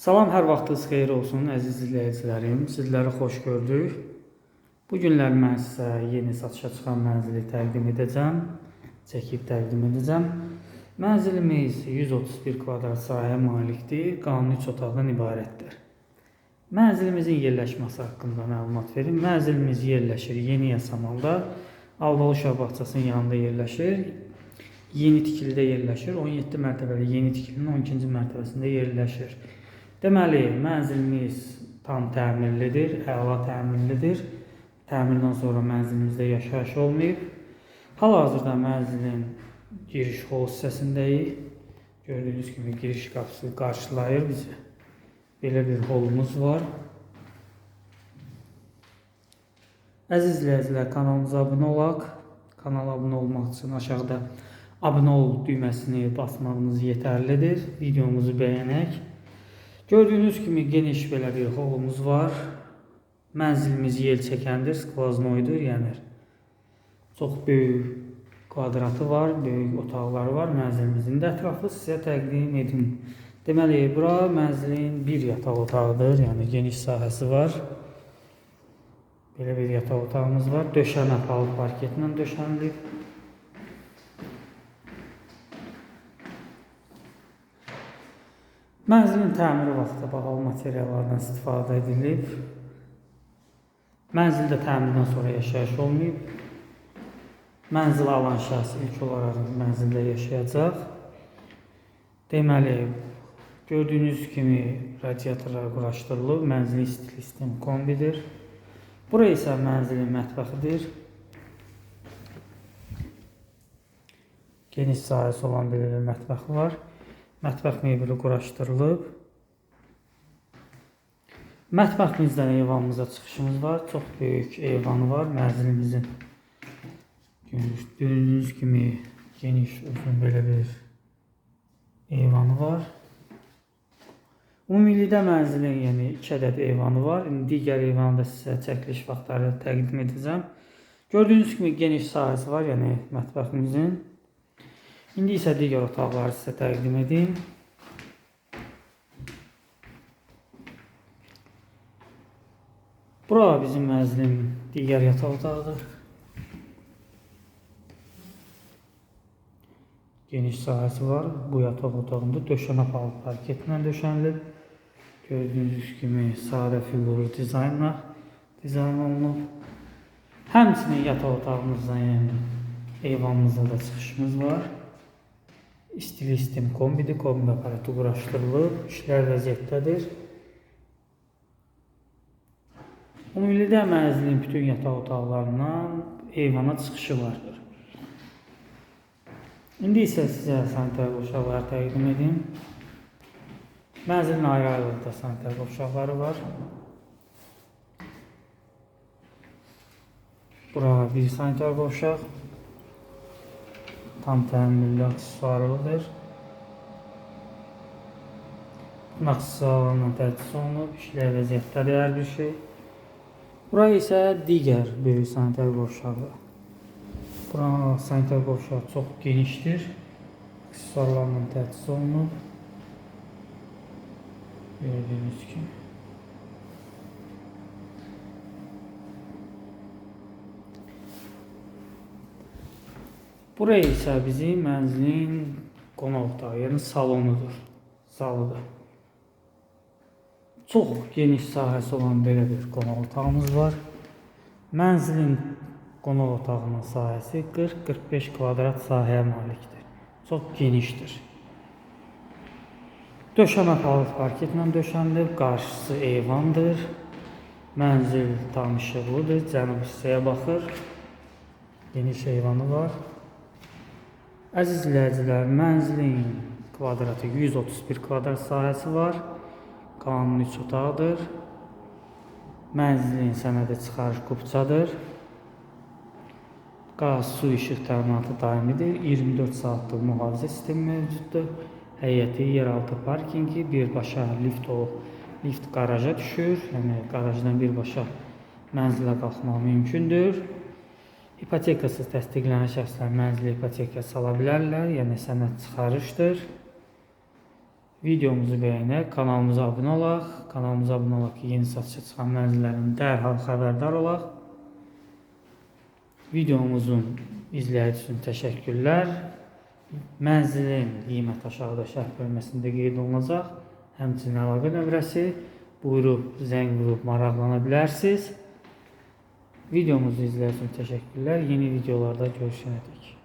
Salam, hər vaxtınız xeyir olsun, əziz izləyicilərim. Sizləri xoş gördük. Bu günlər mən sizə yeni satışa çıxan mənzili təqdim edəcəm, çəkib təqdim edəcəm. Mənzilimiz 131 kvadrat sahəyə malikdir, qanuni 3 otaqdan ibarətdir. Mənzilimizin yerləşməsi haqqında məlumat verim. Mənzilimiz yerləşir Yeni Yasamalda, Albalı uşaq bağçasının yanında yerləşir. Yeni tikilidə yerləşir. 17 mərtəbəli yeni tikilinin 12-ci mərtəbəsində yerləşir. Deməli, mənzilimiz tam təmirlidir, əla təmirlidir. Təmirdən sonra mənzilimizdə yaşayış olmayıb. Hal-hazırda mənzilin giriş hol hissəsindəyik. Gördüyünüz kimi giriş qapısı qarşılayır bizi. Belə bir holumuz var. Əziz izləyicilər, kanalımıza abunə olaq. Kanala abunə olmaq üçün aşağıda abunə ol düyməsini basmağınız yetərlidir. Videomuzu bəyənək. Gördüyünüz kimi geniş belə bir holumuz var. Mənzilimiz yel çəkəndir, skvaznoydur, yəni çox böyük kvadratı var, böyük otaqları var mənzilimizin. də ətraflı sizə təqdim edim. Deməli, bura mənzilin bir yataq otağıdır, yəni geniş sahəsi var. Belə bir yataq otağımız var. Döşəmə palıd parketlə döşənilib. Mənzilin təmiri vaxtı bahalı materiallardan istifadə edilib. Mənzildə təmirdən sonra yaşayış olmayıb. Mənzil alan şəxs ilk olaraq mənzildə yaşayacaq. Deməli, gördüyünüz kimi radiatorlar quraşdırılıb. Mənzilin stil sistemi kombidir. Bura isə mənzilin mətbəxidir. Geniş sahəsi olan belə bir mətbəxi var. Mətbəx mebeli quraşdırılıb. Mətbəximizdən eyvanımıza çıxışımız var. Çox böyük eyvanı var mənzilimizin. Gördüyünüz kimi geniş, uzun belə bir eyvanı var. Ümumilikdə mənzilin yəni 2 ədəd eyvanı var. İndi digər eyvanı da sizə çəkiliş vaxtları təqdim edəcəm. Gördüyünüz kimi geniş sahəsi var, yəni mətbəximizin. İndi isə digər otaqları sizə təqdim edeyim. Bura bizim mənzilin digər yataq otağıdır. Geniş sahəsi var. Bu yataq otağında döşəmə palıd parketlə döşənilib. Gördüyünüz kimi sadə fiqurlu dizaynla dizayn olunub. Həmçinin yataq otağımızdan yəni eyvanımızda da çıxışımız var. İstili sistem kombidir, kombi aparatı quraşdırılıb, işlər vəziyyətdədir. Ümumilikdə mənzilin bütün yataq otaqlarından eyvana çıxışı vardır. İndi isə sizə sanitar qovşaqları təqdim edim. Mənzilin ayrı-ayrılıqda sanitar qovşaqları var. Bura bir sanitar qovşaq. Tam təminli aksesuarlıdır. Aksesuarlarla təchiz olunub, işlər vəziyyətdədir hər bir şey. Bura isə digər böyük sanitar qovşağı. Bura sanitar qovşağı çox genişdir. Aksesuarlarla təchiz olunub. Gördüyünüz kimi. Buraya isə bizim mənzilin qonaq otağı, yəni salonudur. Salıdır. Çox geniş sahəsi olan belə bir qonaq otağımız var. Mənzilin qonaq otağının sahəsi 40-45 kvadrat sahəyə malikdir. Çox genişdir. Döşəmə palıd parketlə döşənilib, qarşısı eyvandır. Mənzil tam işıqlıdır, cənub hissəyə baxır. Geniş eyvanı var. Əziz izləyicilər, mənzilin kvadratı 131 kvadrat sahəsi var. Qanuni 3 otaqdır. Mənzilin sənədi çıxarış kupçadır. Qaz, su, işıq təminatı daimidir. 24 saatlıq mühafizə sistemi mövcuddur. Həyəti, yeraltı parkingi, birbaşa lift o lift qaraja düşür. Yəni qarajdan birbaşa mənzilə qalxmaq mümkündür. İpotekasız təsdiqlənən şəxslər mənzili ipotekaya sala bilərlər, yəni sənəd çıxarışdır. videomuzu bəyənək, kanalımıza abunə olaq. Kanalımıza abunə olaq ki, yeni satışa çıxan mənzillərin dərhal xəbərdar olaq. Videomuzun izləyici üçün təşəkkürlər. Mənzilin qiymət aşağıda şərh bölməsində qeyd olunacaq. Həmçinin əlaqə nömrəsi. Buyurub zəng vurub maraqlana bilərsiniz. Videomuzu izlədiyiniz üçün təşəkkürlər. Yeni videolarda görüşənədək.